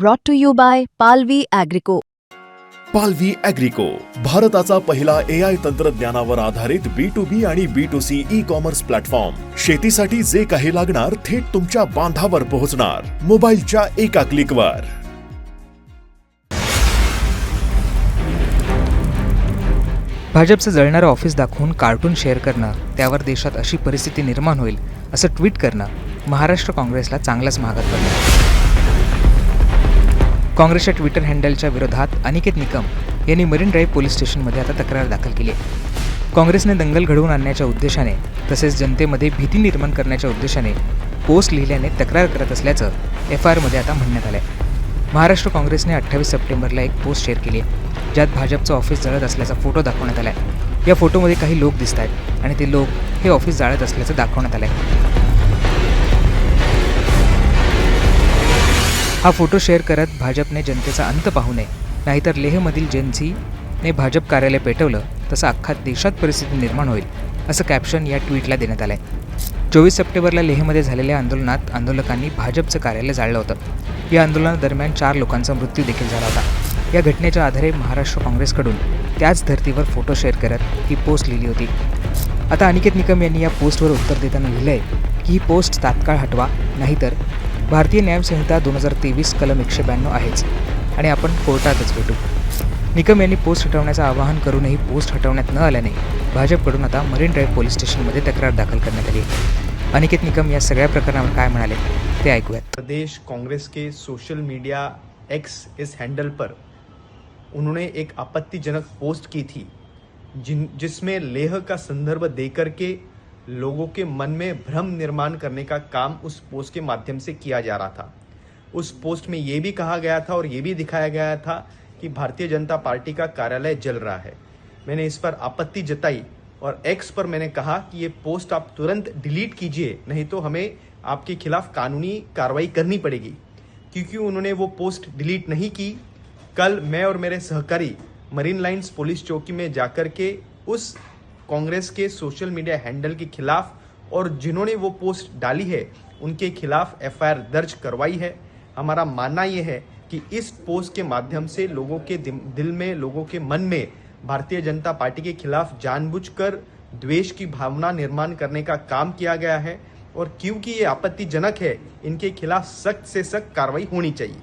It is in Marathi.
brought to you by Palvi Agrico. पालवी अॅग्रिको भारताचा पहिला ए आय तंत्रज्ञानावर आधारित बी टू बी आणि B to C e commerce platform शेतीसाठी जे काही लागणार थेट तुमच्या बांधावर पोहोचणार. मोबाईलच्या एका क्लिकवर भाजपचं जळणारं ऑफिस दाखवून कार्टून शेअर करणं त्यावर देशात अशी परिस्थिती निर्माण होईल असं ट्विट करणं महाराष्ट्र काँग्रेसला चांगलाच महागात पडलं. काँग्रेसच्या ट्विटर हँडलच्या विरोधात अनिकेत निकम यांनी मरीन ड्राईव्ह पोलीस स्टेशनमध्ये आता तक्रार दाखल केली. आहे काँग्रेसने दंगल घडवून आणण्याच्या उद्देशाने तसेच जनतेमध्ये भीती निर्माण करण्याच्या उद्देशाने पोस्ट लिहिल्याने तक्रार करत असल्याचं एफ आय आरमध्ये आता म्हणण्यात आलं आहे महाराष्ट्र काँग्रेसने अठ्ठावीस सप्टेंबरला एक पोस्ट शेअर केली आहे ज्यात भाजपचं ऑफिस जळत असल्याचा फोटो दाखवण्यात आला आहे या फोटोमध्ये काही लोक दिसत आहेत आणि ते लोक हे ऑफिस जाळत असल्याचं दाखवण्यात आलं आहे हा फोटो शेअर करत भाजपने जनतेचा अंत पाहू नये. नाहीतर लेहमधील जेन्सीने भाजप कार्यालय पेटवलं तसं अख्खा देशात परिस्थिती निर्माण होईल असं कॅप्शन या ट्विटला देण्यात आलं आहे चोवीस सप्टेंबरला लेहमध्ये झालेल्या आंदोलनात आंदोलकांनी भाजपचं कार्यालय जाळलं होतं. या आंदोलनादरम्यान चार लोकांचा मृत्यू देखील झाला होता. या घटनेच्या आधारे महाराष्ट्र काँग्रेसकडून त्याच धर्तीवर फोटो शेअर करत ही पोस्ट लिहिली होती. आता अनिकेत निकम यांनी या पोस्टवर उत्तर देताना लिहिलं आहे की ही पोस्ट तात्काळ हटवा नाहीतर भारतीय न्यायसंहिता दोन हजार तेवीस कलम एकशे ब्याण्णव आहेच. आणि आपण कोर्टातच भेटू. निकम यांनी पोस्ट हटवण्याचं आवाहन करूनही पोस्ट हटवण्यात न आल्याने भाजपकडून आता मरीन ड्राईव्ह पोलीस स्टेशनमध्ये तक्रार दाखल करण्यात आली अनिकेत निकम या सगळ्या प्रकरणावर काय म्हणाले ते ऐकूयात. प्रदेश कांग्रेस के सोशल मीडिया एक्स इस हैंडल पर उन्होंने एक आपत्तिजनक पोस्ट की थी जिन जिसमें लेह का संदर्भ देकर के लोगों के मन में भ्रम निर्माण करने का काम उस पोस्ट के माध्यम से किया जा रहा था। उस पोस्ट में ये भी कहा गया था और ये भी दिखाया गया था कि भारतीय जनता पार्टी का कार्यालय जल रहा है। मैंने इस पर आपत्ति जताई और एक्स पर मैंने कहा कि ये पोस्ट आप तुरंत डिलीट कीजिए, नहीं तो हमें आपके खिलाफ कानूनी कार्रवाई करनी पड़ेगी। क्योंकि उन्होंने वो पोस्ट डिलीट नहीं की। कल मैं और मेरे सहकारी मरीन लाइंस पुलिस चौकी में जाकर के उस कांग्रेस के सोशल मीडिया हैंडल के खिलाफ और जिन्होंने वो पोस्ट डाली है, उनके खिलाफ एफआईआर दर्ज करवाई है। हमारा मानना ये है कि इस पोस्ट के माध्यम से लोगों के दिल में, लोगों के मन में भारतीय जनता पार्टी के खिलाफ जानबूझकर द्वेष की भावना निर्माण करने का काम किया गया है और क्योंकि ये आपत्तिजनक है, इनके खिलाफ सख्त से सख्त कार्रवाई होनी चाहिए।